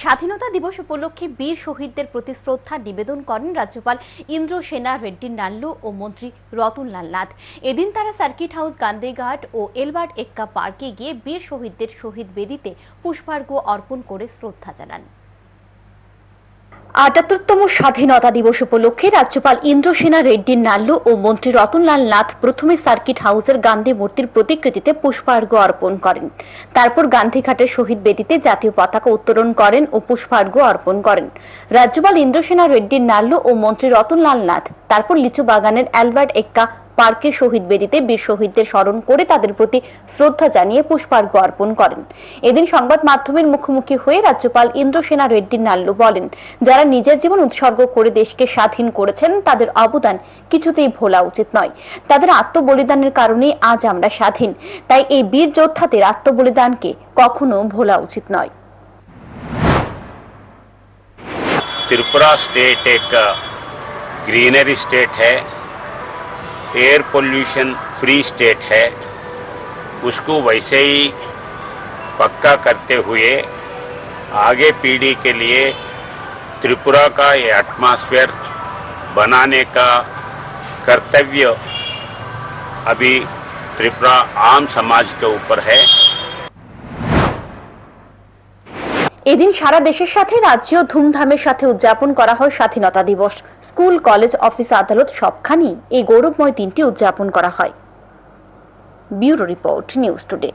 স্বাধীনতা দিবস উপলক্ষে বীর শহীদদের প্রতি শ্রদ্ধা নিবেদন করেন রাজ্যপাল ইন্দ্র সেনা রেড্ডি নাল্লু ও মন্ত্রী রতনলাল নাথ। এদিন তারা সার্কিট হাউস গান্ধীঘাট ও এলবার্ট এক্কা পার্কে গিয়ে বীর শহীদদের শহীদ বেদিতে পুষ্পার্ঘ্য অর্পণ করে শ্রদ্ধা জানান। আটাত্তরতম স্বাধীনতা দিবস উপলক্ষে রাজ্যপাল ইন্দ্রসেনা রেড্ডি নাল্লু ও মন্ত্রী রতনলাল নাথ প্রথমে সার্কিট হাউসের গান্ধী মূর্তির প্রতিকৃতিতে পুষ্পার্ঘ্য অর্পণ করেন। তারপর গান্ধীঘাটের শহীদ বেদিতে জাতীয় পতাকা উত্তোলন করেন ও পুষ্পার্ঘ্য অর্পণ করেন। রাজ্যপাল ইন্দ্রসেনা রেড্ডি নাল্লু ও মন্ত্রী রতনলাল নাথ, তারপর লিচু বাগানের অ্যালবার্ট এক্কা পার্কের শহীদ বেদিতে বীর শহীদদের স্মরণ করে তাদের প্রতি শ্রদ্ধা জানিয়ে পুষ্পার্ঘ্য অর্পণ করেন এদিন সংবাদ মাধ্যমের মুখোমুখি হয়ে রাজ্যপাল ইন্দ্রসেনা রেড্ডি নাল্লু বলেন যারা নিজের জীবন উৎসর্গ করে দেশকে স্বাধীন করেছেন তাদের অবদান কিছুতেই ভোলা উচিত নয় তাদের আত্মবলিদানের কারণেই আজ আমরা স্বাধীন তাই এই বীর যোদ্ধাদের আত্মবলিদানকে কখনো ভোলা উচিত নয় त्रिपुरा स्टेट एक ग्रीनरी स्टेट है एयर पोल्यूशन फ्री स्टेट है, उसको वैसे ही पक्का करते हुए आगे पीढ़ी के लिए त्रिपुरा का ये एटमॉस्फेयर बनाने का कर्तव्य अभी त्रिपुरा आम समाज के ऊपर है। এদিন সারা দেশের সাথে রাজ্য ধুমধামের সাথে উদযাপন করা হয় স্বাধীনতা দিবস। স্কুল, কলেজ, অফিস আদালত সবখানি এই গৌরবময় দিনটি উদযাপন করা হয়। Bureau report, news today.